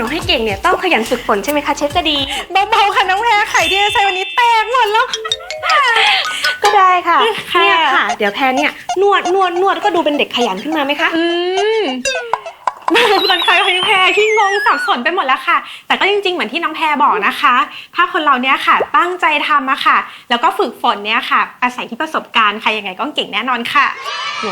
นมให้เก่งเนี่ยต้องขยันฝึกฝนใช่ไหมคะเชฟจะดี เบาๆค่ะน้องแพรไข่ที่จะใช้วันนี้แตกหมดแล้วค่ะ ก็ได้ค่ะค่ะ เนี่ยค่ะ เดี๋ยวแพนเนี่ยนวดนวดนวดแล้วก็ดูเป็นเด็กขยันขึ้นมาไหมคะ อืม ตอนใครพี่น้องแพรที่งงสับสนไปหมดแล้วค่ะ แต่ก็จริงๆ เหมือนที่น้องแพรบอกนะคะ ถ้าคนเราเนี่ยค่ะ ตั้งใจทำอะค่ะ แล้วก็ฝึกฝนเนี่ยค่ะ อาศัยที่ประสบการณ์ใครยังไงก็เก่งแน่นอนค่ะแหม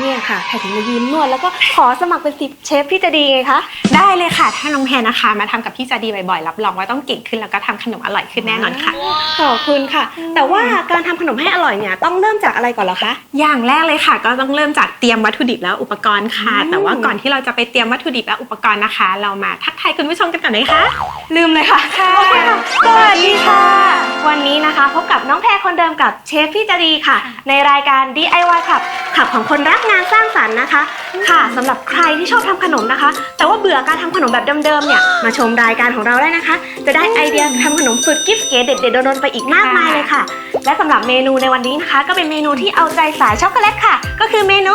เนี่ยค่ะแพนถึงมายืนนวดแล้วก็ขอสมัครเป็นสิบเชฟพี่จะดีไงคะ ได้เลยค่ะ ถ้าน้องแพรนะคะ มาทำกับพี่จาดีบ่อยๆ รับรองว่าต้องเก่งขึ้นแล้วก็ทำขนมอร่อยขึ้นแน่นอนค่ะ ขอบคุณค่ะ แต่ว่าการทำขนมให้อร่อยเนี่ยต้องเริ่มจากอะไรก่อนเหรอคะ อย่างแรกเลยค่ะ ก็ต้องเริ่มจากเตรียมวัตถุดิบและอุปกรณ์ค่ะอืมแต่ว่าก่อนที่เราจะไปเตรียมวัตถุดิบและอุปกรณ์นะคะ เรามาทักทายคุณผู้ชมกันก่อนเลยค่ะ ลืมเลยค่ะ ค่ะโอเคค่ะสวัสดีค่ะ วันนี้นะคะพบกับน้องแพรคนเดิมกับเชฟพี่จะดีค่ะ ในรายการ DIY ขับขับของคนรักงานสร้างสรรค์นะคะ ค่ะสำหรับใครที่ชอบทำขนมนะคะ แต่ว่าเบื่อการทำขนมแบบเดิมๆเนี่ยมาชมรายการของเราได้นะคะ จะได้ไอเดียทำขนมสุดกิ๊บเก๋เด็ดๆโดนๆไปอีกมากมายเลยค่ะ และสำหรับเมนูในวันนี้นะคะ ก็เป็นเมนูที่เอาใจสายช็อกโกแลตค่ะ ก็คือเมนู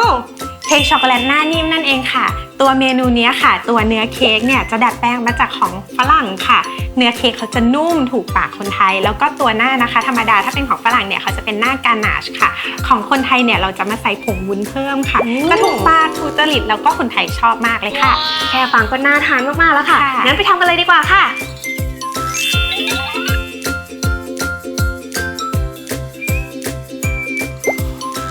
เค้กช็อกโกแลตหน้านิ่มนั่นเองค่ะ ตัวเมนูเนี้ยค่ะ ตัวเนื้อเค้กเนี่ยจะดัดแปลงมาจากของฝรั่งค่ะ เนื้อเค้กเขาจะนุ่มถูกปากคนไทย แล้วก็ตัวหน้านะคะ ธรรมดาถ้าเป็นของฝรั่งเนี่ยเขาจะเป็นหน้ากานาชค่ะ ของคนไทยเนี่ยเราจะมาใส่ผงวุ้นเพิ่มค่ะอืมจะถูกปากถูกจริตแล้วก็คนไทยชอบมากเลยค่ะ แค่ฟังก็น่าทานมากๆแล้วค่ะค่ะงั้นไปทำกันเลยดีกว่าค่ะ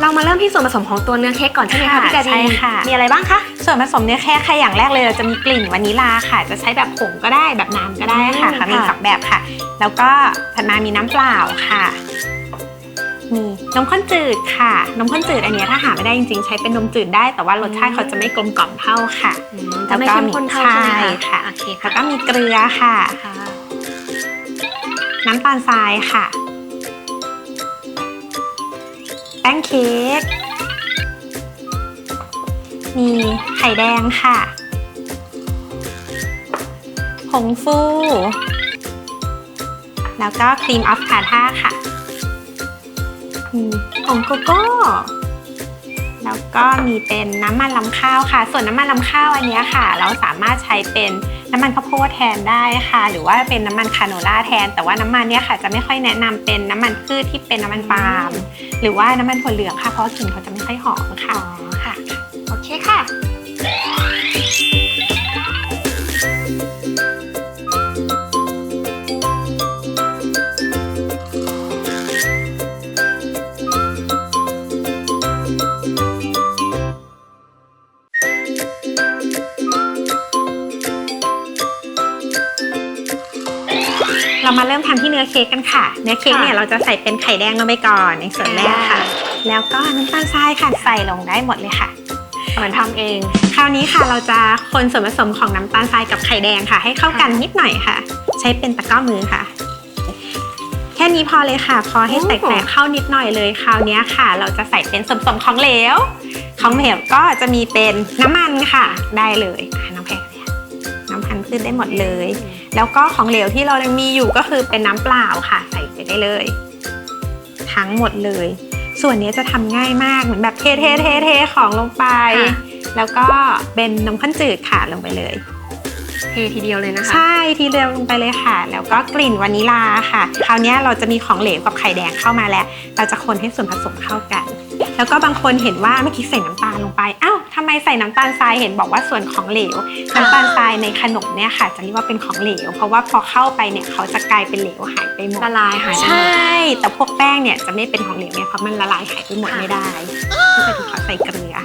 เรามาเริ่มที่ส่วนผสมของตัวเนื้อเค้กก่อนใช่ไหมคะค่ะพี่แจดีใช่ค่ะมีอะไรบ้างคะ ส่วนผสมเนื้อแค่ค่ะอย่างแรกเลยเราจะมีกลิ่นวานิลาค่ะ จะใช้แบบผงก็ได้แบบน้ำก็ได้ค่ะอืมค่ะมีค่ะสองแบบค่ะ แล้วก็ถัดมามีน้ำเปล่าค่ะมีนมข้นจืดค่ะ นมข้นจืดอันเนี้ยถ้าหาไม่ได้จริงๆ ใช้เป็นนมจืดได้ แต่ว่ารสชาติเขาจะไม่กลมกล่อมเท่าค่ะจะไม่เข้มข้นเท่าใช่ไหมใช่คะค่ะโอเคแล้วค่ะก็มีเกลือค่ะค่ะ น้ำตาลทรายค่ะ แป้งเค้ก มีไข่แดงค่ะผงฟู แล้วก็ครีมออฟทาท่าค่ะมีผงโกโก้ แล้วก็มีเป็นน้ำมันลำข้าวค่ะ ส่วนน้ำมันลำข้าวอันนี้ค่ะ เราสามารถใช้เป็นน้ำมันข้าวโพดแทนได้ค่ะ หรือว่าเป็นน้ำมันคาโนล่าแทน แต่ว่าน้ำมันเนี้ยค่ะ จะไม่ค่อยแนะนำเป็นน้ำมันพืชที่เป็นน้ำมันปาล์มหรือว่าน้ำมันถั่วเหลืองค่ะ เพราะกลิ่นเขาจะไม่ค่อยหอมค่ะ ค่ะโอเคค่ะ เรามาเริ่มทำที่เนื้อเค้กกันค่ะ เนื้อเค้กเนี่ยเราจะใส่เป็นไข่แดงลงไปก่อนในส่วนแรกค่ะ แล้วก็น้ำตาลทรายค่ะใส่ลงได้หมดเลยค่ะ เหมือนทำเอง คราวนี้ค่ะเราจะคนส่วนผสมของน้ำตาลทรายกับไข่แดงค่ะ ให้เข้ากันนิดหน่อยค่ะ ใช้เป็นตะกร้อมือค่ะ แค่นี้พอเลยค่ะ พอให้แตกๆเข้านิดหน่อยเลย คราวนี้ค่ะ เราจะใส่เป็นส่วนผสมของเหลว ของเหลวก็จะมีเป็นน้ำมันค่ะ ได้เลยอะน้ำแพงเนี่ยน้ำพันธุ์พืชได้หมดเลย แล้วก็ของเหลวที่เรายังมีอยู่ก็คือเป็นน้ำเปล่าค่ะ ใส่ไปได้เลย ทั้งหมดเลย ส่วนนี้จะทำง่ายมากเหมือนแบบเทเทเทเทของลงไปค่ะแล้วก็เป็นนมข้นจืดค่ะลงไปเลย เททีเดียวเลยนะคะ ใช่ทีเดียวลงไปเลยค่ะ แล้วก็กลิ่นวานิลาค่ะ คราวนี้เราจะมีของเหลวกับไข่แดงเข้ามาแล้ว เราจะคนให้ส่วนผสมเข้ากัน แล้วก็บางคนเห็นว่าเมื่อกี้ใส่น้ำตาลลงไปอ้าวทำไมใส่น้ำตาลทรายเห็นบอกว่าส่วนของเหลวน้ำตาลทรายในขนมเนี่ยค่ะจะเรียกว่าเป็นของเหลว เพราะว่าพอเข้าไปเนี่ยเขาจะกลายเป็นเหลวหายไปหมดละลายหายไปหมด ใช่ แต่พวกแป้งเนี่ยจะไม่เป็นของเหลวเนี่ยเพราะมันละลายหายไปหมดไม่ได้ก็จะถูกขอใส่เกลือ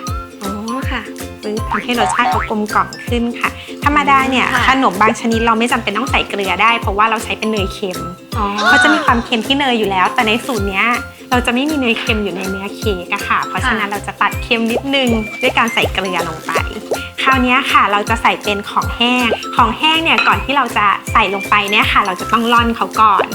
อ๋อค่ะปึ๊บทำให้รสชาติเขากลมกล่อมขึ้นค่ะ ธรรมดาเนี่ยค่ะ ขนมบางชนิดเราไม่จำเป็นต้องใส่เกลือได้ เพราะว่าเราใช้เป็นเนยเค็ม อ๋อ เขาจะมีความเค็มที่เนยอยู่แล้ว แต่ในสูตรเนี้ย เราจะไม่มีเนยเค็มอยู่ในเนื้อเค้กอะค่ะ เพราะฉะนั้นเราจะตัดเค็มนิดนึงด้วยการใส่เกลือลงไป คราวเนี้ยค่ะเราจะใส่เป็นของแห้ง ของแห้งเนี่ยก่อนที่เราจะใส่ลงไปเนี่ยค่ะ เราจะต้องร่อนเขาก่อน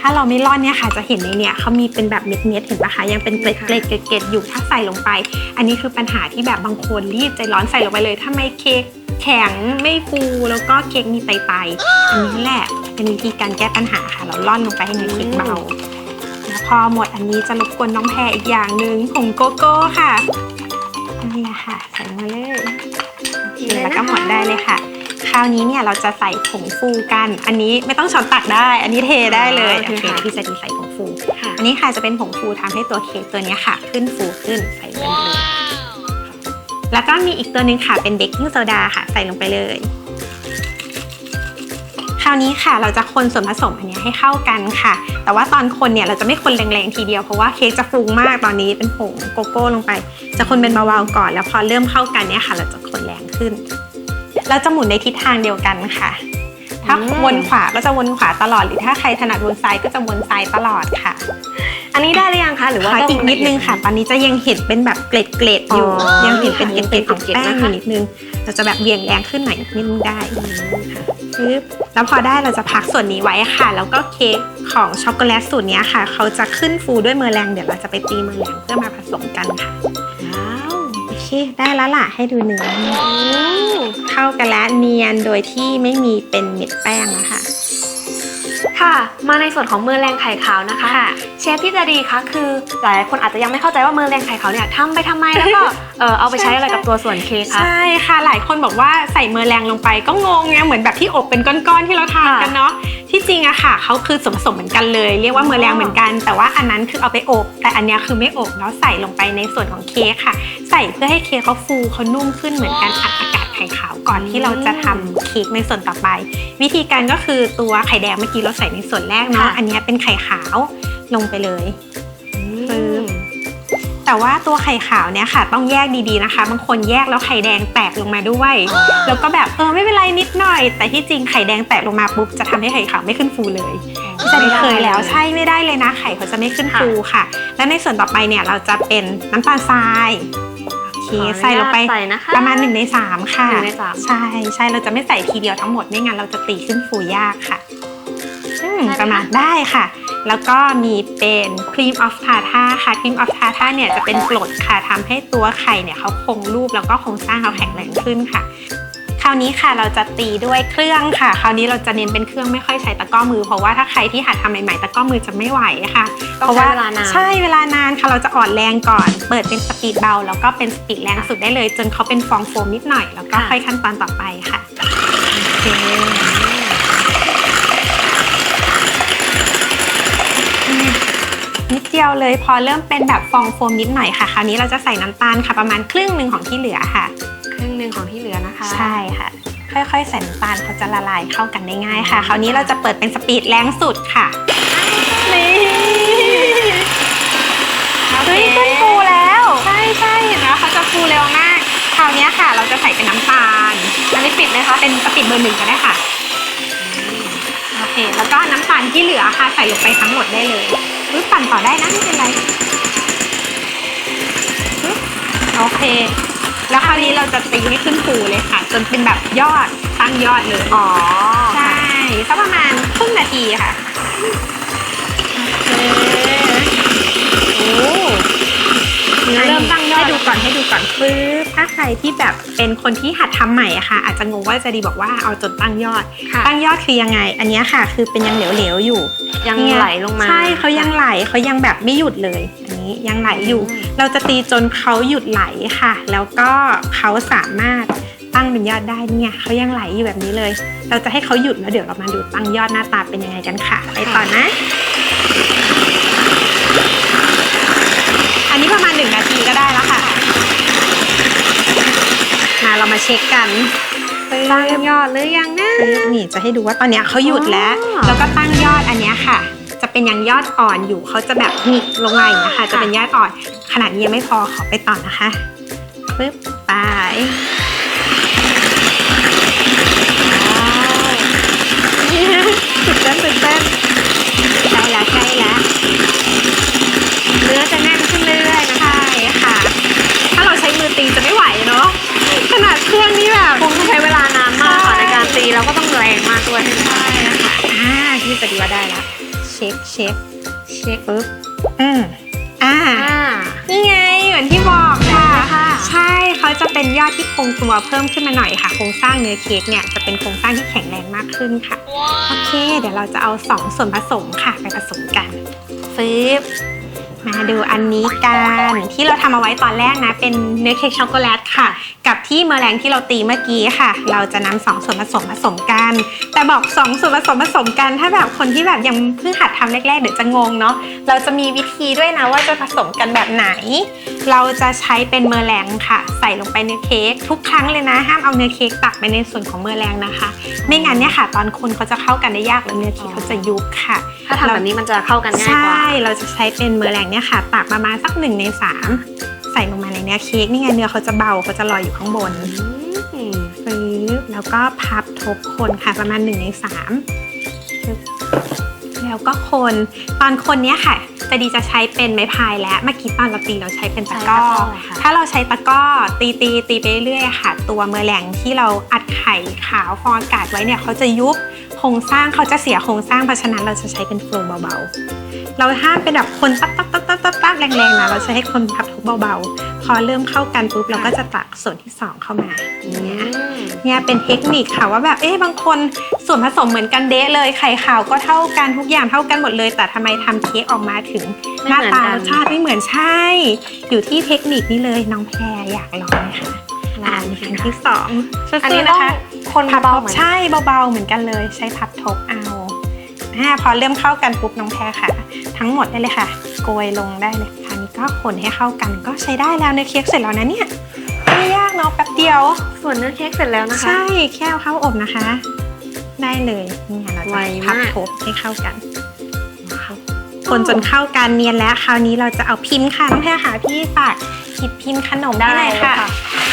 ถ้าเราไม่ร่อนเนี่ยค่ะ จะเห็นในเนี่ยเขามีเป็นแบบเม็ดๆเห็นปะคะยังเป็นเกล็ดเกล็ดเกล็ดๆอยู่ถ้าใส่ลงไป อันนี้คือปัญหาที่แบบบางคนรีบใจร้อนใส่ลงไปเลยถ้าไม่เค้กแข็งไม่ฟูแล้วก็เค้กมีไตๆอันนี้แหละเป็นวิธีการแก้ปัญหาค่ะ เราร่อนลงไปให้เนื้อเค้กเบา แล้วพอหมดอันนี้จะรบกวนน้องแพรอีกอย่างหนึ่งผงโกโก้ค่ะนี่แหละค่ะใส่ลงมาเลยโอเคแล้วก็หมดได้เลยค่ะ คราวนี้เนี่ยเราจะใส่ผงฟูกัน อันนี้ไม่ต้องช้อนตักได้ อันนี้เทได้เลยอ๋อโอโอเคเคค่ะพี่จะดีใส่ผงฟูค่ะอันนี้ค่ะจะเป็นผงฟูทำให้ตัวเค้กตัวเนี้ยค่ะ ขึ้นฟูขึ้นใส่ลงไปเลยแล้วก็มีอีกตัวหนึ่งค่ะเป็นเบกกิ้งโซดาค่ะ ใส่ลงไปเลยคราวนี้ค่ะเราจะคนส่วนผสมอันเนี้ยให้เข้ากันค่ะ แต่ว่าตอนคนเนี่ยเราจะไม่คนแรงๆทีเดียวเพราะว่าเค้กจะฟูมากตอนนี้เป็นผงโกโก้ลงไป จะคนเป็นเบาๆก่อน แล้วพอเริ่มเข้ากันเนี่ยค่ะ เราจะคนแรงขึ้น เราจะหมุนในทิศทางเดียวกันค่ะ ถ้าอืมวนขวาก็จะวนขวาตลอดหรือถ้าใครถนัดวนซ้ายก็จะวนซ้ายตลอดค่ะ อันนี้ได้หรือยังคะหรือว่าขอต้องอีกนิดนึงค่ะตอนนี้จะยังเห็นเป็นแบบเกล็ดเกล็ดๆอยู่ อ๋อยังเห็นเป็นเกล็ดเกล็ดๆของเกล็ดๆแป้งนะคะอยู่นิดนึง เราจะแบบเบี่ยงแรงขึ้นหน่อยนิดนึงได้ค่ะปึ๊บแล้วพอได้เราจะพักส่วนนี้ไว้ค่ะ แล้วก็เค้กของช็อกโกแลตสูตรเนี้ยค่ะ เขาจะขึ้นฟูด้วยเมอร์แรงเดี๋ยวเราจะไปตีเมอร์แรงเพื่อมาผสมกันค่ะว้าวโอเคได้แล้วล่ะให้ดูเนื้อเข้ากันแล้วเนียนโดยที่ไม่มีเป็นเม็ดแป้งนะคะ ค่ะ มาในส่วนของเมอร์แรงไข่ขาวนะคะค่ะเชฟพี่จะดีคะคือหลายคนอาจจะยังไม่เข้าใจว่าเมอร์แรงไข่ขาวเนี่ยทำไปทำไมแล้วก็เออเอาไปใช้อะไรกับตัวส่วนเค้กคะใช่ค่ะหลายคนบอกว่าใส่เมอร์แรงลงไปก็งงไงเหมือนแบบที่อบเป็นก้อนๆที่เราทานกันเนาะที่จริงอะค่ะเขาคือส่วนผสมเหมือนกันเลย เรียกว่าเมอร์แรงเหมือนกัน แต่ว่าอันนั้นคือเอาไปอบ แต่อันเนี้ยคือไม่อบแล้วใส่ลงไปในส่วนของเค้กค่ะ ใส่เพื่อให้เค้กเขาฟูเขานุ่มขึ้นเหมือนการอัดอากาศไข่ขาวก่อนที่เราจะทำเค้กในส่วนต่อไป วิธีการก็คือตัวไข่แดงเมื่อกี้เราใส่ในส่วนแรกเนาะค่ะอันเนี้ยเป็นไข่ขาวลงไปเลยอืมแต่ว่าตัวไข่ขาวเนี่ยค่ะต้องแยกดีๆนะคะ บางคนแยกแล้วไข่แดงแตกลงมาด้วย แล้วก็แบบเออไม่เป็นไรนิดหน่อย แต่ที่จริงไข่แดงแตกลงมาปุ๊บจะทำให้ไข่ขาวไม่ขึ้นฟูเลยพี่จันเคยแล้วใช่ไม่ได้เลยนะไข่เขาจะไม่ขึ้นฟูค่ะ และในส่วนต่อไปเนี่ยเราจะเป็นน้ำตาลทราย ใส่ลงไปใส่นะคะ ประมาณ1นในสามค่ะหนึ่งในสาม ใช่ใช่เราจะไม่ใส่ทีเดียวทั้งหมดไม่งั้นเราจะตีขึ้นฟูยากค่ะอืมประมาณได้ค่ะ แล้วก็มีเป็นครีมออฟทาท่าค่ะครีมออฟทาท่าเนี่ยจะเป็นกรดค่ะทำให้ตัวไข่เนี่ยเขาคงรูปแล้วก็โครงสร้างเขาแข็งแรงขึ้นค่ะ คราวนี้ค่ะเราจะตีด้วยเครื่องค่ะ คราวนี้เราจะเน้นเป็นเครื่องไม่ค่อยใช้ตะกร้อมือ เพราะว่าถ้าใครที่หัดทำใหม่ๆตะกร้อมือจะไม่ไหวค่ะต้องใช้เวลานาน ใช่เวลานานค่ะเราจะอ่อนแรงก่อน เปิดเป็นสปีดเบาแล้วก็เป็นสปีดแรงสุดได้เลย จนเขาเป็นฟองโฟมนิดหน่อยแล้วก็ค่ะ ค่อยขั้นตอนต่อไปค่ะโอเคอืมนิดเดียวเลยพอเริ่มเป็นแบบฟองโฟมนิดหน่อยค่ะ คราวนี้เราจะใส่น้ำตาลค่ะประมาณครึ่งหนึ่งของที่เหลือค่ะ ครึ่งหนึ่งของที่เหลือนะคะ ใช่ค่ะ ค่อยๆใส่น้ำตาลเขาจะละลายเข้ากันได้ง่ายค่ะ คราวนี้เราจะเปิดเป็นสปีดแรงสุดค่ะ นี่โอเคเฮ้ยขึ้นฟูแล้ว ใช่ใช่เห็นไหมเขาจะฟูเร็วมาก คราวนี้ค่ะ เราจะใส่เป็นน้ำตาลอันนี้ปิดไหมคะ เป็นสปีดเบอร์หนึ่งก็ได้ค่ะ โอเค แล้วก็น้ำตาลที่เหลือค่ะ ใส่ลงไปทั้งหมดได้เลยปึ๊บปั่นต่อได้นะไม่เป็นไรปึ๊บโอเค แล้วคราวนี้เราจะตีให้ขึ้นฟูเลยค่ะ จนเป็นแบบยอดตั้งยอดเลยอ๋อใช่สักประมาณครึ่งนาทีค่ะโอ้เนื้อ เริ่มตั้งยอดให้ดูก่อนให้ดูก่อนปึ๊บถ้าใครที่แบบเป็นคนที่หัดทำใหม่อะค่ะ อาจจะงงว่าจะดีบอกว่าเอาจนตั้งยอดค่ะตั้งยอดคือยังไง อันเนี้ยค่ะ คือเป็นยังเหลวๆอยู่ ยังเนี่ยไหลลงมา ใช่เขายังไหลเขายังแบบไม่หยุดเลยอันนี้ยังไหลอยู่อืมเราจะตีจนเขาหยุดไหลค่ะ แล้วก็เขาสามารถตั้งเป็นยอดได้เนี่ยเขายังไหลอยู่แบบนี้เลย เราจะให้เขาหยุดแล้วเดี๋ยวเรามาดูตั้งยอดหน้าตาเป็นยังไงกันค่ะ ไปต่อนะ อันนี้ประมาณหนึ่งนาทีก็ได้แล้วค่ะ มาเรามาเช็คกันตั้งยอดหรือยังนะนี่จะให้ดูว่าตอนนี้เขาหยุดแล้ว แล้วก็ตั้งยอดอันนี้ค่ะ จะเป็นยังยอดอ่อนอยู่เขาจะแบบหงิลงไงนะคะจะเป็นยอดอ่อน ขนาดนี้ยังไม่พอขอไปต่อนะคะปึ๊บไปตื่นเต้นตื่นเต้นใกล้ละใกล้ละเนื้อจะแน่ คุงใช้เวลานานมากค่ะในการตีแล้วก็ต้องแรงมากด้วยใช่นะคะอ่าที่ปฏิว่าได้ละเช็คเช็คเช็คปุ๊บอืออ่านี่ไงเหมือนที่บอกค่ะใช่เขาจะเป็นยอดที่คงตัวเพิ่มขึ้นมาหน่อยค่ะ โครงสร้างเนื้อเค้กเนี่ยจะเป็นโครงสร้างที่แข็งแรงมากขึ้นค่ะโอเค เดี๋ยวเราจะเอา 2 ส่วนผสมค่ะไปผสมกันฟิบมาดูอันนี้กันที่เราทำเอาไว้ตอนแรกนะ เป็นเนื้อเค้กช็อกโกแลตค่ะกับที่เมอแรงที่เราตีเมื่อกี้ค่ะ เราจะนำสองส่วนผสมผสมกัน แต่บอกสองส่วนผสมผสมกัน ถ้าแบบคนที่แบบยังเพิ่งหัดทำแรกๆเดี๋ยวจะงงเนาะ เราจะมีวิธีด้วยนะว่าจะผสมกันแบบไหน เราจะใช้เป็นเมอแรงค่ะ ใส่ลงไปในเค้กทุกครั้งเลยนะ ห้ามเอาเนื้อเค้กตักไปในส่วนของเมอแรงนะคะ ไม่งั้นเนี่ยค่ะ ตอนคนเขาจะเข้ากันได้ยากแล้วเนื้อเค้กเขาจะยุบค่ะ ถ้าทำแบบนี้มันจะเข้ากันง่ายใช่กว่าเราจะใช้เป็นเมอแรงเนี่ยค่ะ ตักประมาณสักหนึ่งในสาม ใส่ลงมาในเนื้อเค้กนี่ไงเนื้อเขาจะเบาเขาจะลอยอยู่ข้างบนอืมปึ๊บแล้วก็พับทบคนค่ะประมาณหนึ่งในสามปึ๊บแล้วก็คนตอนคนเนี้ยค่ะ จะดีจะใช้เป็นไม้พายและเมื่อกี้ตอนเราตีเราใช้เป็นตะกร้อค่ะถ้าเราใช้ตะกร้อตีตีตีไปเรื่อยๆค่ะ ตัวเมอแรงที่เราอัดไข่ขาวฟองอากาศไว้เนี่ยเขาจะยุบโครงสร้างเขาจะเสียโครงสร้างเพราะฉะนั้นเราจะใช้เป็นโฟล์เบาๆ เราห้ามเป็นแบบคนตับตับตับตับตับตับแรงๆนะเราจะให้คนพับทุบเบาๆ พอเริ่มเข้ากันปุ๊บเราก็จะตักส่วนที่สองเข้ามาอย่างเงี้ยเนี่ยเป็นเทคนิคค่ะว่าแบบเอ๊ะบางคนส่วนผสมเหมือนกันเดะเลยไข่ขาวก็เท่ากันทุกอย่างเท่ากันหมดเลย แต่ทำไมทำเค้กออกมาถึงไม่หน้าเหมือนตากันรสชาติไม่เหมือนใช่ อยู่ที่เทคนิคนี้เลยน้องแพรอยากลองไหมคะอ่าอันที่สองอันสู้นี้ๆต้นะองคะคนพับเบาทๆบเหมือนใช่เบาๆเหมือนกันเลยใช้พับทบเอา อ่าพอเริ่มเข้ากันปุ๊บน้องแพรค่ะ ทั้งหมดได้เลยค่ะ โกยลงได้เลยคราวนี้ก็คนให้เข้ากันก็ใช้ได้แล้วเนื้อเค้กเสร็จแล้วนะเนี่ยไม่ยากเนาะแป๊บเดียว ส่วนเนื้อเค้กเสร็จแล้วนะคะ ใช่แค่เอาเข้าอบนะคะ ได้เลยนี่ไงเราไวจะพับมาก ทบให้เข้ากัน คนจนเข้ากันเนียนแล้วคราวนี้เราจะเอาพิมพ์ค่ะน้องแพรค่ะพี่ฝากหยิบพิมพ์ขนมได้เลยค่ะ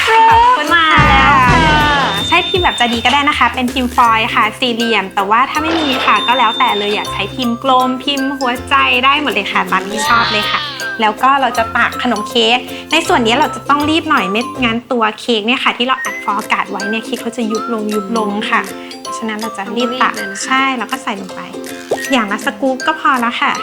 ขอบคุณมาแล้วค่ะ ใช้พิมพ์แบบจะดีก็ได้นะคะ เป็นพิมพ์ฟอยล์ค่ะ สี่เหลี่ยม แต่ว่าถ้าไม่มีค่ะก็แล้วแต่เลยอยากใช้พิมพ์กลมพิมพ์หัวใจได้หมดเลยค่ะตามที่ชอบเลยค่ะแล้วก็เราจะตักขนมเค้ก ในส่วนนี้เราจะต้องรีบหน่อยไม่งั้นตัวเค้กเนี่ยค่ะ ที่เราอัดฟองอากาศไว้เนี่ยเค้กเขาจะยุบลงยุบลงค่ะ ฉะนั้นเราจะรีบตักต้องรีบเลยนะคะใช่แล้วก็ใส่ลงไป อย่างละสกู๊ปก็พอแล้วค่ะ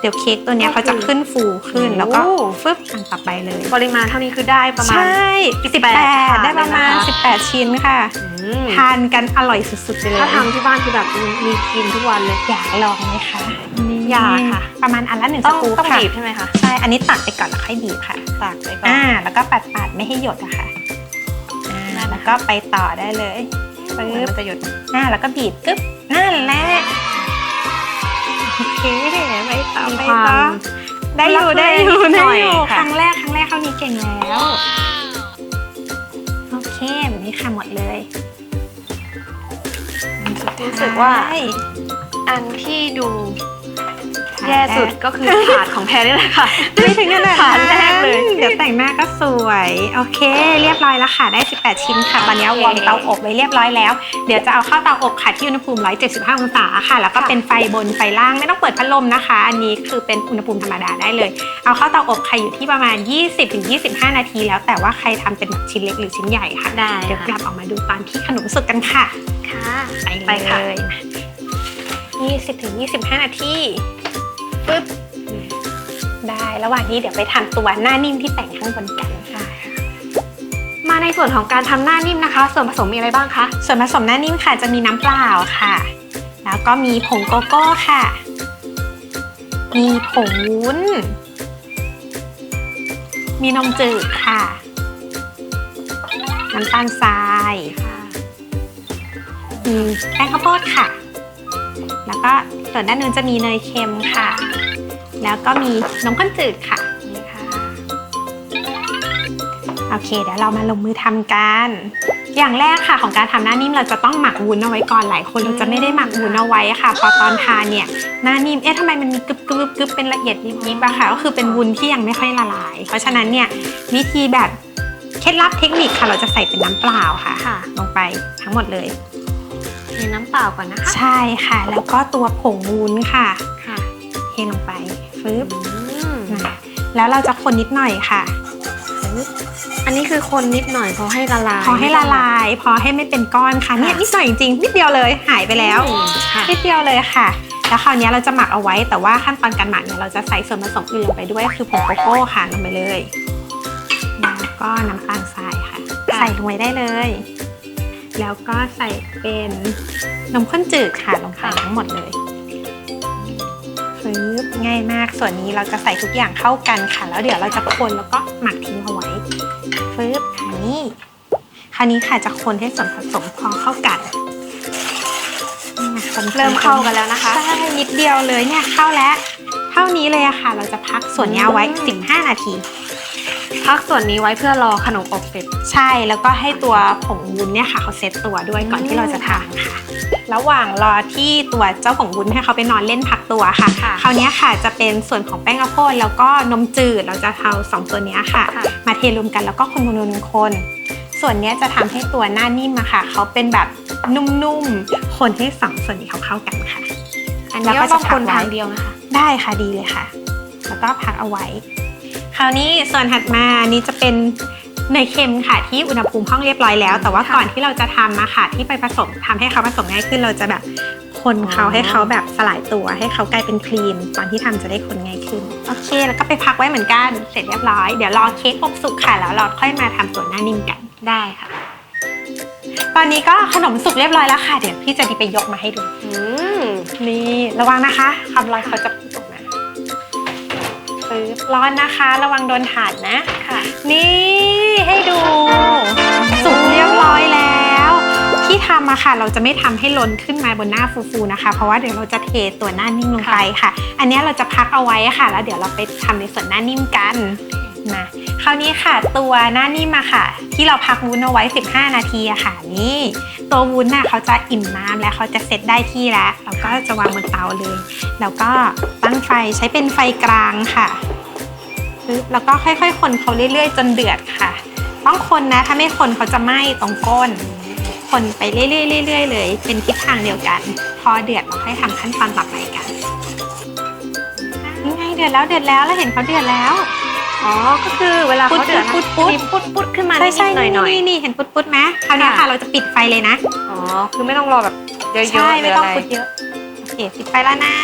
เดี๋ยวเค้กตัวเนี้ยเขาจะขึ้นฟูขึ้นแล้วก็ฟึบอันต่อไปเลย ปริมาณเท่านี้คือได้ประมาณใช่สิบแปดถาดได้ประมาณเลยนะคะสิบแปดชิ้นค่ะอืมทานกันอร่อยสุดๆไปเลยถ้าทำที่บ้านคือแบบมีกินทุกวันเลยอยากลองไหมคะอยากค่ะ ประมาณอันละหนึ่งต้สองกู๊ปต้องค่ะบีบใช่ไหมคะใช่อันนี้ตักไปก่อนแล้วค่อยบีบค่ะตักไปก่อนอ่าแล้วก็ปัดปัดๆไม่ให้หยดอะค่ะอ่าแล้วก็ไปต่อได้เลยเหมือน ปึ๊บมันจะหยดอ่าแล้วก็บีบกึ๊บนั่นแหละโอเคไปต่อมีไปควาต่อมได้อยู่ได้อยู่หได้น่อยอยู่ค่ะครั้งแรกครั้งแรกเท่านี้เก่งแล้วโอเคแบบนี้ค่ะหมดเลยรู้สึกว่าใช่อันที่ดู แย่สุดก็คือถาดของแพรนี่แหละค่ะไม่ถึงขนาดฐานแรกเลย เดี๋ยวแต่งหน้าก็สวย โอเค เรียบร้อยแล้วค่ะ ได้ 18 ชิ้นค่ะ ตอนนี้วอร์มเตาอบไว้เรียบร้อยแล้ว เดี๋ยวจะเอาเข้าเตาอบค่ะที่อุณหภูมิ 175 องศาค่ะ แล้วก็เป็นไฟบนไฟล่างไม่ต้องเปิดพัดลมนะคะ อันนี้คือเป็นอุณหภูมิธรรมดาได้เลย เอาเข้าเตาอบค่ะอยู่ที่ประมาณ 20-25 นาที แล้วแต่ว่าใครทำเป็นแบบชิ้นเล็กหรือชิ้นใหญ่ค่ะได้เดี๋ยวกค่ะลับออกมาดูตอนที่ขนมสุกกันค่ะ ค่ะ ไปไปค่ะเลย20ถึง25 นาที ปึ๊บได้ระหว่างนี้เดี๋ยวไปทำตัวหน้านิ่มที่แต่งข้างบนกันค่ะ มาในส่วนของการทำหน้านิ่มนะคะ ส่วนผสมมีอะไรบ้างคะส่วนผสมหน้านิ่มค่ะจะมีน้ำเปล่าค่ะ แล้วก็มีผงโกโก้ค่ะ มีผงวุ้น มีนมจืดค่ะ น้ำตาลทรายมีแป้งข้าวโพดค่ะ แล้วก็ ส่วนด้านนู้นจะมีเนยเค็มค่ะ แล้วก็มีนมข้นจืดค่ะนี่ค่ะ โอเค เดี๋ยวเรามาลงมือทำกัน อย่างแรกค่ะของการทำหน้านิ่มเราจะต้องหมักวุ้นเอาไว้ก่อนหลายคนเราจะไม่ได้หมักวุ้นเอาไว้ค่ะ พอตอนทานเนี่ยหน้านิ่มเอ๊ะทำไมมันมีกรึบกรึบกรึบเป็นละเอียดยิบๆอะค่ะ ก็คือเป็นวุ้นที่ยังไม่ค่อยละลาย เพราะฉะนั้นเนี่ยวิธีแบบเคล็ดลับเทคนิคค่ะ เราจะใส่เป็นน้ำเปล่าค่ะค่ะลงไปทั้งหมดเลย เทน้ำเปล่าก่อนนะคะใช่ค่ะ แล้วก็ตัวผงวุ้นค่ะค่ะเทลงไปฟึบอืมนะแล้วเราจะคนนิดหน่อยค่ะฟึบอันนี้คือคนนิดหน่อยพอให้ละลาย พอให้ละลาย พอให้ไม่เป็นก้อนค่ะเนี่ยนิดหน่อยจริงๆนิดเดียวเลยหายไปแล้วอืมค่ะนิดเดียวเลยค่ะ แล้วคราวนี้เราจะหมักเอาไว้แต่ว่าขั้นตอนการหมักเนี่ยเราจะใส่ส่วนผสมอื่นลงไปด้วยคือผงโกโก้ค่ะลงไปเลยแล้วก็น้ำตาลทรายค่ะ ใส่ลงไปได้เลย แล้วก็ใส่เป็นนมข้นจืดค่ะลงไปทั้งหมดเลยปึ๊บง่ายมาก ส่วนนี้เราจะใส่ทุกอย่างเข้ากันค่ะ แล้วเดี๋ยวเราจะคนแล้วก็หมักทิ้งเอาไว้ปึ๊บค่ะนี่คราวนี้ค่ะจะคนให้ส่วนผสมพอเข้ากันนี่ไงคนๆเริ่มเข้ากันแล้วนะคะใช่นิดเดียวเลยเนี่ยเข้าแล้ว เท่านี้เลยอะค่ะ เราจะพักส่วนนี้เอาไว้อืม15 นาที พักส่วนนี้ไว้เพื่อรอขนมอบเสร็จ ใช่แล้วก็ให้ตัวผงวุ้นเนี่ยค่ะเขาเซตตัวด้วยก่อนอืมที่เราจะทานค่ะ ระหว่างรอที่ตัวเจ้าผงวุ้นให้เขาไปนอนเล่นพักตัวค่ะ ค่ะคราวเนี้ยค่ะจะเป็นส่วนของแป้งข้าวโพดแล้วก็นมจืดเราจะเอาสองตัวเนี้ยค่ะ ค่ะ มาเทรวมกันแล้วก็คนคนๆคนๆส่วนเนี้ยจะทำให้ตัวหน้านิ่มอะค่ะเขาเป็นแบบนุ่มๆคนให้สองส่วนนี้เขาเข้ากันค่ะ อันนี้ก็ต้องคนทางเดียวนะคะ ได้ค่ะดีเลยค่ะ แล้วก็พักเอาไว้ คราวนี้ส่วนถัดมาอันนี้จะเป็นเนยเค็มค่ะที่อุณหภูมิห้องเรียบร้อยแล้ว แต่ว่าค่ะก่อนที่เราจะทำมาค่ะที่ไปผสมทำให้เขาผสมง่ายขึ้นเราจะแบบคนเขาอ๋อให้เขาแบบสลายตัวให้เขากลายเป็นครีม ตอนที่ทำจะได้คนง่ายขึ้นโอเค แล้วก็ไปพักไว้เหมือนกันเสร็จเรียบร้อยเดี๋ยวรอเค้กอบสุกค่ะแล้วเราค่อยมาทำตัวหน้านิ่มกันได้ค่ะ ตอนนี้ก็ขนมสุกเรียบร้อยแล้วค่ะ เดี๋ยวพี่จะดีไปยกมาให้ดูอืมนี่ระวังนะคะคำร้อนเขาจะพุ่งออกมา ปึ๊บร้อนนะคะ ระวังโดนถาดนะ ค่ะ นี่ให้ดู สุกเรียบร้อยแล้ว ที่ทำมาค่ะ เราจะไม่ทำให้ล้นขึ้นมาบนหน้าฟูๆนะคะ เพราะว่าเดี๋ยวเราจะเทตัวหน้านิ่มลงไปค่ะ อันนี้เราจะพักเอาไว้ค่ะ แล้วเดี๋ยวเราไปทำในส่วนหน้านิ่มกัน นะคราวนี้ค่ะตัวหน้านิ่มอะค่ะ ที่เราพักวุ้นเอาไว้ 15 นาทีอะค่ะนี่ตัววุ้นน่ะเขาจะอิ่มน้ำและเขาจะเซตได้ที่แล้วเราก็จะวางบนเตาเลย แล้วก็ตั้งไฟใช้เป็นไฟกลางค่ะแล้วก็ค่อยๆ คนเขาเรื่อยๆ จนเดือดค่ะ ต้องคนนะถ้าไม่คนเขาจะไหม้ตรงก้น คนไปเรื่อยๆเรื่อยๆเลย เป็นทิศทางเดียวกัน พอเดือดเราค่อยทำขั้นตอนต่อไปกันนี่ไงเดือดแล้วเดือดแล้วแล้วเห็นเขาเดือดแล้ว อ๋อ ก็คือเวลาเขาเดือดนะปุ๊ดปุ๊ดมีปุ๊ดปุ๊ดขึ้นมาใช่ใช่นิดๆหน่อย นี่นี่เห็นปุ๊ดๆไหมคราวนี้ค่ะเราจะปิดไฟเลยนะๆอ๋อ คือไม่ต้องรอแบบเยอะๆใช่ไม่ต้องหรืะรพุดเยอะโอเคปิดไปแล้วนะ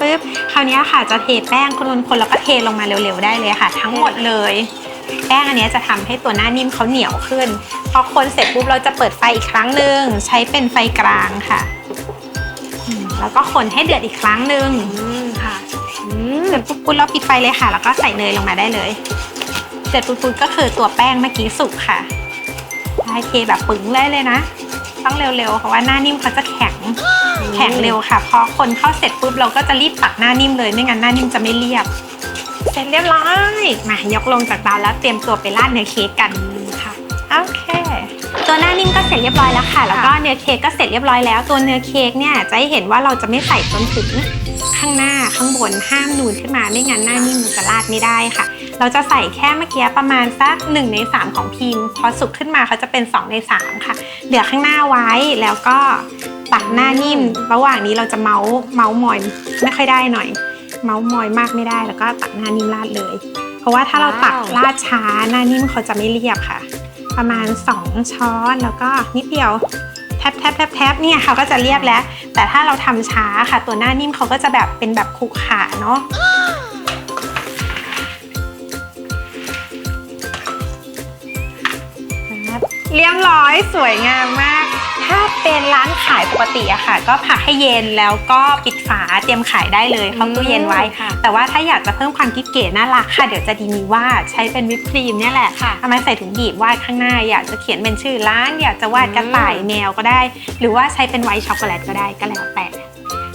ปึ๊บคราวนี้ค่ะจะเทแป้งคนๆคนแล้วก็เทลงมาเร็วๆได้เลยค่ะ ทั้งหมดเลย แป้งอันเนี้ยจะทำให้ตัวหน้านิ่มเขาเหนียวขึ้นพอคนเสร็จปุ๊บเราจะเปิดไฟอีกครั้งหนึ่งใช้เป็นไฟกลางค่ะอืมแล้วก็คนให้เดือดอีกครั้งหนึ่ง อืมค่ะอืมเดือดปุ๊บๆแล้วปิดไฟเลยค่ะ แล้วก็ใส่เนยลงมาได้เลยเดือดปุ๊บๆก็คือตัวแป้งเมื่อกี้สุกค่ะได้เทแบบปึ๋งเลยเลยนะต้องเร็วๆ เพราะว่าหน้านิ่มเขาจะแข็งแข็งเร็วค่ะพอคนเข้าเสร็จปุ๊บเราก็จะรีบตักหน้านิ่มเลยไม่งั้นหน้านิ่มจะไม่เรียบ เสร็จเรียบร้อยมายกลงจากเตาแล้วเตรียมตัวไปราดเนื้อเค้กกันค่ะโอเค ตัวหน้านิ่มก็เสร็จเรียบร้อยแล้วค่ะ แล้วก็เนื้อเค้กก็เสร็จเรียบร้อยแล้ว ตัวเนื้อเค้กเนี่ยจะให้เห็นว่าเราจะไม่ใส่จนถึงข้างหน้าข้างบนห้ามนูนขึ้นมาไม่งั้นหน้านิ่มมันจะราดไม่ได้ค่ะ เราจะใส่แค่เมื่อกี้ประมาณสัก1ใน3 ของพิมพ์พอสุกขึ้นมาเขาจะเป็น 2 ใน 3 ค่ะเหลือข้างหน้าไว้แล้วก็ตักหน้านิ่ม ระหว่างนี้เราจะเมาส์เมาส์มอยไม่ค่อยได้หน่อย เมาส์มอยมากไม่ได้แล้วก็ตักหน้านิ่มราดเลย เพราะว่าถ้าเราตักว้าวราดช้าหน้านิ่มเขาจะไม่เรียบค่ะ ประมาณ 2 ช้อน แล้วก็นิดเดียวแทบแทบแทบแทบเนี่ยเขาก็จะเรียบแล้ว แต่ถ้าเราทำช้าค่ะ ตัวหน้านิ่มเขาก็จะแบบเป็นแบบขรุขาเนาะครับเรียบร้อยสวยงามมาก ถ้าเป็นร้านขายปกติอะค่ะ ก็พักให้เย็นแล้วก็ปิดฝาเตรียมขายได้เลยเข้าตู้เย็นไว้ค่ะแต่ว่าถ้าอยากจะเพิ่มความกิ๊กเก๋น่ารักค่ะ เดี๋ยวจะดีมีวาดใช้เป็นวิปครีมเนี่ยแหละค่ะเอามาใส่ถุงบีบวาดข้างหน้า อยากจะเขียนเป็นชื่อร้าน อยากจะวาดกระต่ายแมวก็ได้ หรือว่าใช้เป็นไวท์ช็อกโกแลตก็ได้ก็แล้วแต่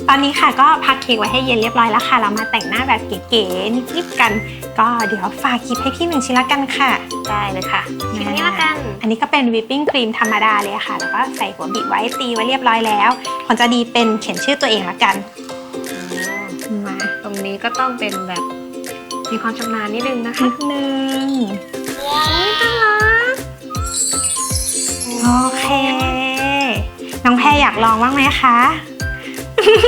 ตอนนี้ค่ะก็พักเค้กไว้ให้เย็นเรียบร้อยแล้วค่ะ เรามาแต่งหน้าแบบเก๋ๆนิดๆกัน ก็เดี๋ยวฝากคลิปให้พี่หนึ่งชิ้นละกันค่ะ ได้เลยค่ะชิ้นนี้ละกันอั นนี้ก็เป็นวิปปิ้งครีมธรรมดาเลยค่ะ แล้วก็ใส่หัวบีบไว้ตีไว้เรียบร้อยแล้วผลจะดีเป็นเขียนชื่อตัวเองละกันมาตรงนี้ก็ต้องเป็นแบบมีความชำนาญนิดนึงนะคะนิดนึงอุ๊ยน่ารักโอเค น้องแพรอยากลองบ้างไหมคะ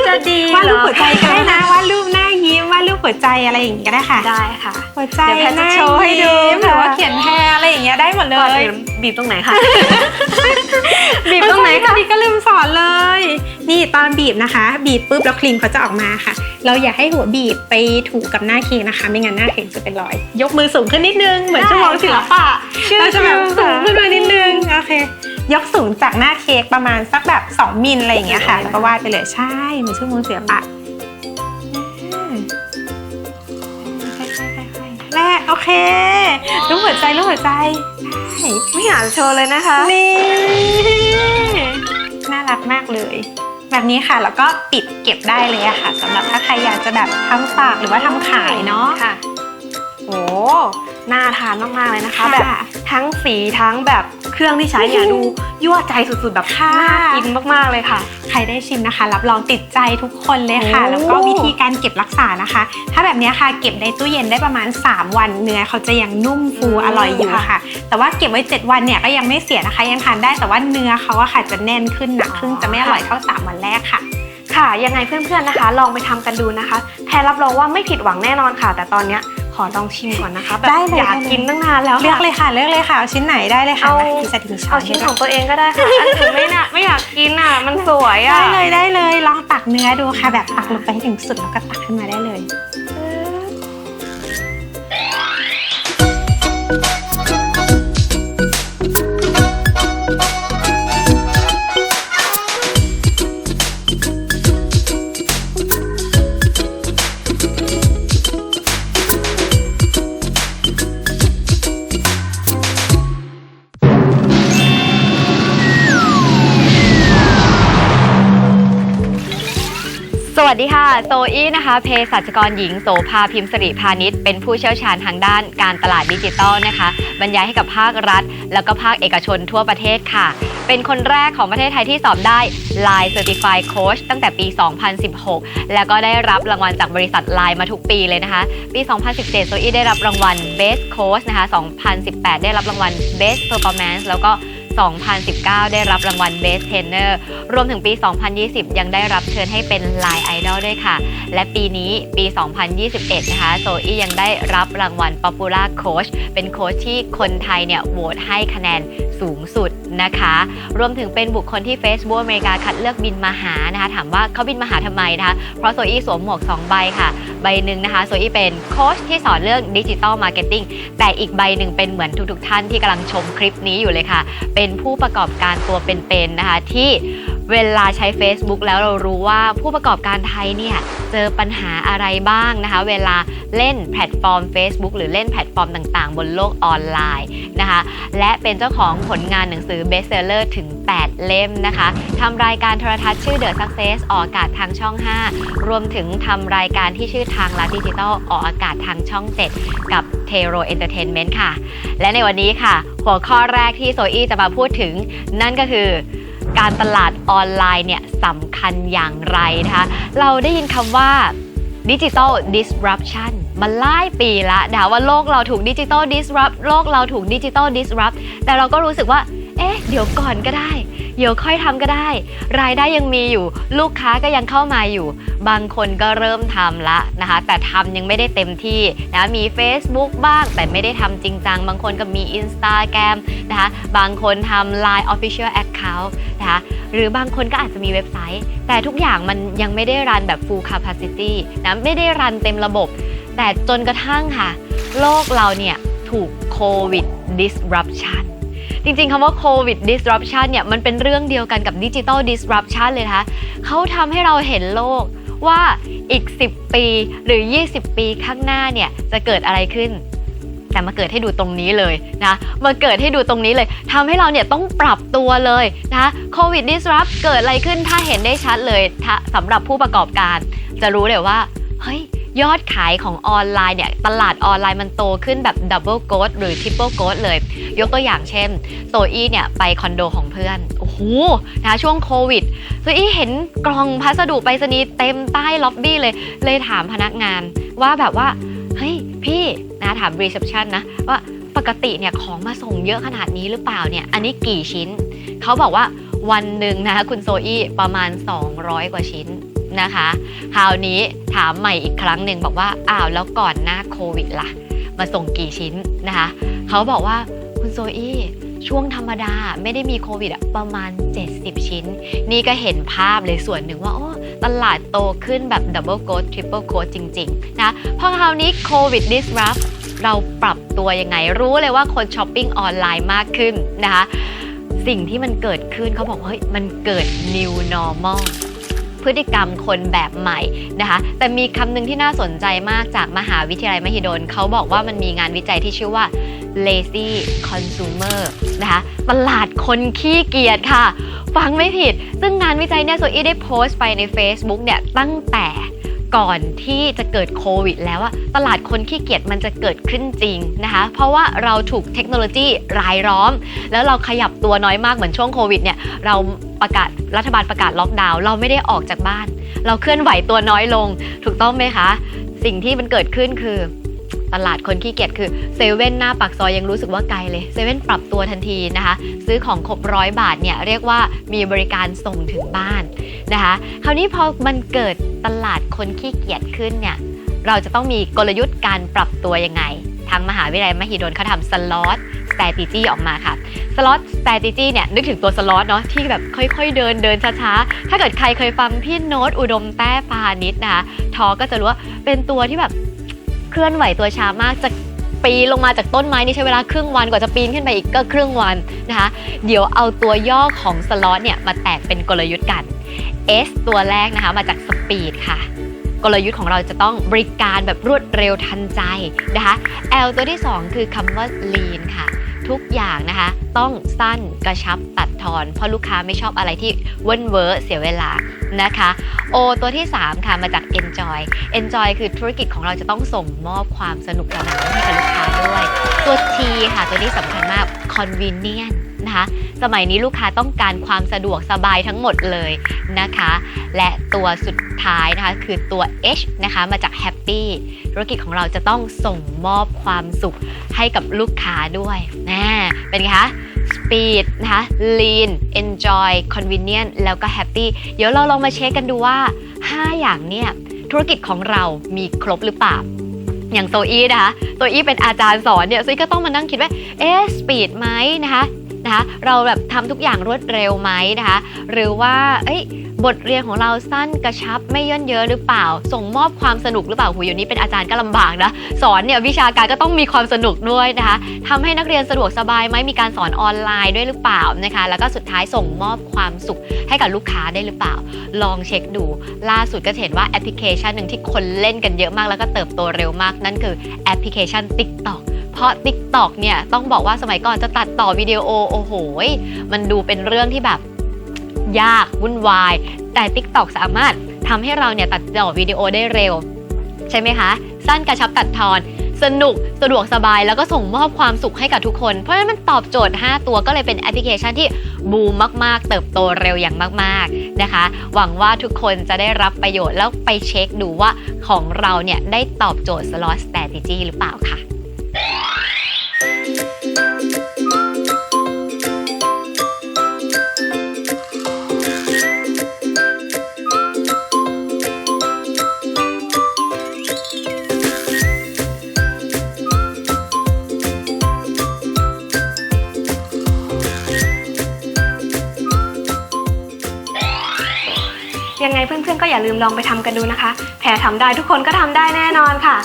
จะดีวาดรูปเหรอหัวใจก็ได้นะวาดรูปหน้ายิ้มวาดรูปหัวใจอะไรอย่างงี้ก็ได้ค่ะ ได้ค่ะ หัวใจเดี๋ยวแพรจะหน้าโชว์ให้ดูยิ้มหค่ะรือว่าเขียนแพรอะไรอย่างเงี้ยได้หมดเลก่อนย อื่นบีบตรงไหนคะ บีบตรงไหนเออคะใช่พี่ก็ลืมสอนเลย นี่ตอนบีบนะคะ บีบปุ๊บแล้วครีมเขาจะออกมาค่ะ เราอย่าให้หัวบีบไปถูกกับหน้าเค้กนะคะ ไม่งั้นหน้าเค้กจะเป็นรอย ยกมือสูงขึ้นนิดนึง เหมือนชั่วโมงศิลปะเราจะแบบสูงขึ้นมานิดนึงโอเคยกสูงจากหน้าเค้กประมาณสักแบบ 2มิลอะไรอย่างเงี้ยค่ะแล้วก็วาดไปเลยใช่เหมือนชั่วโมงศิลปะอืมค่อยๆๆๆแรกโอเครูปหัวใจรูปหัวใจใช่ไม่อยากโชว์เลยนะคะนี่น่ารักมากเลย แบบนี้ค่ะ แล้วก็ปิดเก็บได้เลยอะค่ะสำหรับถ้าใครอยากจะแบบทำฝากหรือว่าทำขายเนาะ ค่ะ โอ้น่าทานมากๆเลยนะคะ ค่ะ แบบทั้งสีทั้งแบบเค รื่องที่ใช้เนี่ยดูยั่วใจสุดๆแบบค่ะน่ากินมากๆเลยค่ะ ใครได้ชิมนะคะ รับรองติดใจทุกคนเลยค่ะโอ้แล้วก็วิธีการเก็บรักษานะคะ ถ้าแบบนี้ค่ะเก็บในตู้เย็นได้ประมาณ 3 วันเนื้อเขาจะยังนุ่มฟูอร่อยอยู่ค่ะ แต่ว่าเก็บไว้ 7 วันเนี่ยก็ยังไม่เสียนะคะ ยังทานได้แต่ว่าเนื้อเขาอะค่ะจะแน่นขึ้นหนักขึ้นจะไม่อร่อยเท่า 3 วันแรกค่ะค่ะ ยังไงเพื่อนๆนะคะ ลองไปทำกันดูนะคะ แพรรับรองว่าไม่ผิดหวังแน่นอนค่ะ แต่ตอนเนี้ยข อลองชิมก่อนนะคะแบบได้เลยอยากได้เลย กินตั้งนานแล้วเลือกค่ะเลยค่ะเลือกเลยค่ะเอาชิ้นไหนได้เลยค่ะเอามาพี่สถิงช้อเอานชิ้นให้ของตัวเองก็ได้ค่ะอันอื่นไม่น่ะไม่อยากกินอะมันสวยอะได้เลยได้เลยลองตักเนื้อดูค่ะ แบบตักลงไปให้ถึงสุดแล้วก็ตักขึ้นมาได้เลย วัสดีค่ะ โซอี้นะคะเภสัชกรหญิงโสภาพิมพ์สิริพาณิชย์เป็นผู้เชี่ยวชาญทางด้านการตลาดดิจิทัลนะคะ บรรยายให้กับภาครัฐ แล้วก็ภาคเอกชนทั่วประเทศค่ะ เป็นคนแรกของประเทศไทยที่สอบได้ Line Certified Coach ตั้งแต่ปี 2016 แล้วก็ได้รับรางวัลจากบริษัท Line มาทุกปีเลยนะคะ ปี 2017 โซอี้ได้รับรางวัล Best Coach นะคะ 2018 ได้รับรางวัล Best Performance แล้วก็ 2019 ได้รับรางวัล Best Trainer รวมถึงปี 2020 ยังได้รับเชิญให้เป็น Line Idol ด้วยค่ะ และปีนี้ปี 2021 นะคะ โซอี้ยังได้รับรางวัล Popular Coach เป็นโค้ชที่คนไทยเนี่ยโหวตให้คะแนนสูงสุด นะคะ รวมถึงเป็นบุคคลที่ Facebook อเมริกาคัดเลือกบินมาหานะคะ ถามว่าเขาบินมาหาทำไมนะคะ เพราะโซอี้สวมหมวก 2 ใบค่ะ ใบหนึ่งนะคะโซอี้เป็นโค้ชที่สอนเรื่องดิจิตอลมาร์เก็ตติ้งแต่อีกใบหนึ่งเป็นเหมือนทุกๆท่านที่กำลังชมคลิปนี้อยู่เลยค่ะ เป็นผู้ประกอบการตัวเป็นๆนะคะที่ เวลาใช้ Facebook แล้วเรารู้ว่าผู้ประกอบการไทยเนี่ยเจอปัญหาอะไรบ้างนะคะ เวลาเล่นแพลตฟอร์ม Facebook หรือเล่นแพลตฟอร์มต่างๆ บนโลกออนไลน์นะคะ และเป็นเจ้าของผลงานหนังสือ Best Seller ถึง 8 เล่มนะคะทำรายการโทรทัศน์ชื่อ The Success ออกอากาศทางช่อง 5 รวมถึงทำรายการที่ชื่อทางลัดดิจิทัลออกอากาศทางช่อง 7 กับ t e r o Entertainment ค่ะ และในวันนี้ค่ะ หัวข้อแรกที่โซอี้จะมาพูดถึง นั่นก็คือ การตลาดออนไลน์เนี่ยสำคัญอย่างไรนะคะ เราได้ยินคำว่าดิจิตอล disruption มาหลายปีละนะคะว่าโลกเราถูกดิจิตอล disrupt โลกเราถูกดิจิตอล disrupt แต่เราก็รู้สึกว่า เอ๊ะ เดี๋ยวก่อนก็ได้ เดี๋ยวค่อยทำก็ได้ รายได้ยังมีอยู่ ลูกค้าก็ยังเข้ามาอยู่ บางคนก็เริ่มทำละนะคะ แต่ทำยังไม่ได้เต็มที่นะมี Facebook บ้างแต่ไม่ได้ทำจริงจัง บางคนก็มี Instagram นะคะ บางคนทำ Line Official Account นะคะ หรือบางคนก็อาจจะมีเว็บไซต์ แต่ทุกอย่างมันยังไม่ได้รันแบบ full capacity นะไม่ได้รันเต็มระบบ แต่จนกระทั่งค่ะ โลกเราเนี่ยถูกโควิด disruption จริงๆคำว่า COVID disruption เนี่ยมันเป็นเรื่องเดียวกันกับ digital disruption เลยนะคะเขาทำให้เราเห็นโลกว่าอีก 10 ปีหรือ 20 ปีข้างหน้าเนี่ยจะเกิดอะไรขึ้น แต่มาเกิดให้ดูตรงนี้เลยนะมาเกิดให้ดูตรงนี้เลยทำให้เราเนี่ยต้องปรับตัวเลยนะโควิด disrupt เกิดอะไรขึ้นถ้าเห็นได้ชัดเลยถ้าสำหรับผู้ประกอบการ จะรู้เลยว่าเฮ้ย ยอดขายของออนไลน์เนี่ยตลาดออนไลน์มันโตขึ้นแบบดับเบิลโกดหรือทริปเปิลโกดเลย ยกตัวอย่างเช่น โซอี้เนี่ยไปคอนโดของเพื่อน โอ้โหนะช่วงโควิดโซอี้เห็นกล่องพัสดุไปรษณีย์เต็มใต้ล็อบบี้เลย เลยถามพนักงานว่าแบบว่า เฮ้ย พี่นะถามรีเซพชันนะว่าปกติเนี่ยของมาส่งเยอะขนาดนี้หรือเปล่าเนี่ย อันนี้กี่ชิ้น เขาบอกว่าวันหนึ่งนะคุณโซอี้ประมาณ 200 กว่าชิ้น นะคะคราวนี้ถามใหม่อีกครั้งหนึ่งบอกว่าอ้าวแล้วก่อนหน้าโควิดล่ะ มาส่งกี่ชิ้นนะคะเขาบอกว่าคุณโซอี้ช่วงธรรมดาไม่ได้มีโควิดประมาณ 70 ชิ้น นี่ก็เห็นภาพเลยส่วนหนึ่งว่าโอ้ตลาดโตขึ้นแบบดับเบิลโก t ทริปเปิลโกจริง ๆ นะพอคราวนี้โควิด disrupt เราปรับตัวยังไง รู้เลยว่าคนช้อปปิ้งออนไลน์มากขึ้นนะคะ สิ่งที่มันเกิดขึ้นเขาบอกว่าเฮ้ยมันเกิด new normal พฤติกรรมคนแบบใหม่นะคะ แต่มีคำหนึ่งที่น่าสนใจมากจากมหาวิทยาลัยมหิดลเขาบอกว่ามันมีงานวิจัยที่ชื่อว่า lazy consumer นะคะตลาดคนขี้เกียจค่ะ ฟังไม่ผิด ซึ่งงานวิจัยเนี่ยโซอี้ได้โพสต์ไปใน Facebook เนี่ยตั้งแต่ ก่อนที่จะเกิดโควิด แล้วอะตลาดคนขี้เกียจมันจะเกิดขึ้นจริงนะคะ เพราะว่าเราถูกเทคโนโลยีรายล้อม แล้วเราขยับตัวน้อยมากเหมือนช่วงโควิดเนี่ยเราประกาศรัฐบาลประกาศล็อกดาวน์เราไม่ได้ออกจากบ้าน เราเคลื่อนไหวตัวน้อยลง ถูกต้องไหมคะ สิ่งที่มันเกิดขึ้นคือ ตลาดคนขี้เกียจคือเซเว่นหน้าปากซอยยังรู้สึกว่าไกลเลยเซเว่นปรับตัวทันทีนะคะ ซื้อของครบร้อยบาทเนี่ยเรียกว่ามีบริการส่งถึงบ้านนะคะ คราวนี้พอมันเกิดตลาดคนขี้เกียจขึ้นเนี่ยเราจะต้องมีกลยุทธ์การปรับตัวยังไงทางมหาวิทยาลัยมหิดลเขาทำสล็อต strategy ออกมาค่ะ สล็อต strategy เนี่ยนึกถึงตัวสล็อตเนาะที่แบบค่อยๆ เดินเดินช้าๆ ถ้าเกิดใครเคยฟังพี่โน้ตอุดมแต้พาณิชย์นะคะทอก็จะรู้ว่าเป็นตัวที่แบบ เคลื่อนไหวตัวช้ามากจะปีนลงมาจากต้นไม้นี่ใช้เวลาครึ่งวันกว่าจะปีนขึ้นไปอีกก็ครึ่งวันนะคะ เดี๋ยวเอาตัวย่อของสล็อตเนี่ยมาแตกเป็นกลยุทธ์กัน S ตัวแรกนะคะมาจากสปีดค่ะ กลยุทธ์ของเราจะต้องบริการแบบรวดเร็วทันใจนะคะ L ตัวที่ 2 คือคำว่า lean ค่ะ ทุกอย่างนะคะ ต้องสั้นกระชับตัดทอน เพราะลูกค้าไม่ชอบอะไรที่เว้นเวอร์เสียเวลานะคะ O ตัวที่ 3 ค่ะมาจาก enjoy enjoy คือธุรกิจของเราจะต้องส่งมอบความสนุกสนานให้กับลูกค้าด้วย ตัว T ค่ะตัวนี้สำคัญมาก convenient นะคะ สมัยนี้ลูกค้าต้องการความสะดวกสบายทั้งหมดเลยนะคะ และตัวสุดท้ายนะคะคือตัว H นะคะมาจาก happy ธุรกิจของเราจะต้องส่งมอบความสุขให้กับลูกค้าด้วยนะเป็นไงคะ speed นะคะ lean enjoy convenient แล้วก็ happy เดี๋ยวเราลองมาเช็คกันดูว่า 5 อย่างเนี่ยธุรกิจของเรามีครบหรือเปล่าอย่างโซอี้นะคะตัวอี้เป็นอาจารย์สอนเนี่ยโซอี้ก็ต้องมานั่งคิดว่า เอ๊ะสปีดไหมนะคะ นะคะเราแบบทำทุกอย่างรวดเร็วไหมนะคะหรือว่าเอ้บทเรียนของเราสั้นกระชับไม่ย่นเยอะหรือเปล่า ส่งมอบความสนุกหรือเปล่าหูอยู่นี้เป็นอาจารย์ก็ลำบากนะสอนเนี่ยวิชาการก็ต้องมีความสนุกด้วยนะคะทำให้นักเรียนสะดวกสบายไหมมีการสอนออนไลน์ด้วยหรือเปล่านะคะแล้วก็สุดท้ายส่งมอบความสุขให้กับลูกค้าได้หรือเปล่า ลองเช็คดู ล่าสุดก็เห็นว่าแอปพลิเคชันหนึ่งที่คนเล่นกันเยอะมากแล้วก็เติบโตเร็วมากนั่นคือแอปพลิเคชัน TikTok เพ ราะ TikTok เนี่ยต้องบอกว่าสมัยก่อนจะตัดต่อวิดีโอโอ้โหมันดูเป็นเรื่องที่แบบยากวุ่นวาย แต่ TikTok สามารถทำให้เราเนี่ยตัดต่อวิดีโอได้เร็ว ใช่ไหมคะ สั้นกระชับตัดทอน สนุกสะดวกสบายแล้วก็ส่งมอบความสุขให้กับทุกคน เพราะฉะนั้นมันตอบโจทย์ 5 ตัวก็เลยเป็นแอปพลิเคชันที่บูมมาก ๆ เติบโตเร็วอย่างมาก ๆนะคะ หวังว่าทุกคนจะได้รับประโยชน์แล้วไปเช็คดูว่าของเราเนี่ยได้ตอบโจทย์ slot strategy หรือเปล่าค่ะ ยังไงเพื่อนๆก็อย่าลืมลองไปทำกันดูนะคะ แพรทำได้ทุกคนก็ทำได้แน่นอนค่ะ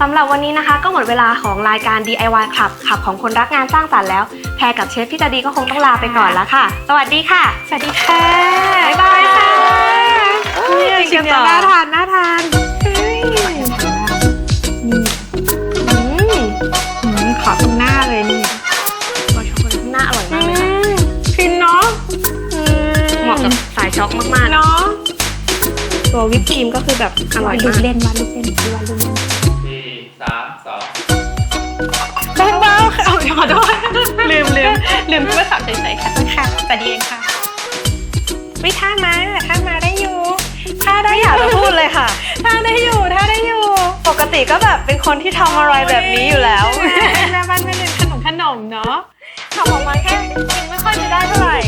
สำหรับวันนี้นะคะ ก็หมดเวลาของรายการ DIY ขับขับของคนรักงานสร้างสรรค์แล้ว แพรกับเชฟพี่จดีก็คงต้องลาไปก่อนแล้วค่ะ สวัสดีค่ะ สวัสดีค่ะบ๊ายบายค่ะเนี่ยจริชิงมๆจะเหรอน่าทานน่าทานเฮ้ยนี่อืมอืมขอตรงหน้าเลยนี่ตัวช็อกโกแลตหน้าอร่อยมากเลยค่ะฟินเนาะ เหมาะกับสายช็อกมากเนาะๆ ตัววิปครีมก็คือแบบอร่อยลูมากกเล่นว่าลูกเล่นว่าลูกเล่นสี่สามสองแป้งเบ้าเอาขอโทษลืมลืมลืมพูดว่าสับเฉยๆค่ะค่ะแต่ดีเองค่ะวิท่ามาท่ามาได้อยู่ท่าได้ไม่อยากจะพูดเลยค่ะท่าได้อยู่ท่าได้อยู่ ปกติก็แบบเป็นคนที่ทำอะไรแบบนี้อยู่แล้วแม่บ้านแม่เรือนขนมขนมเนาะทำออกมาแค่ยังไม่ค่อยจะได้เท่าไหร่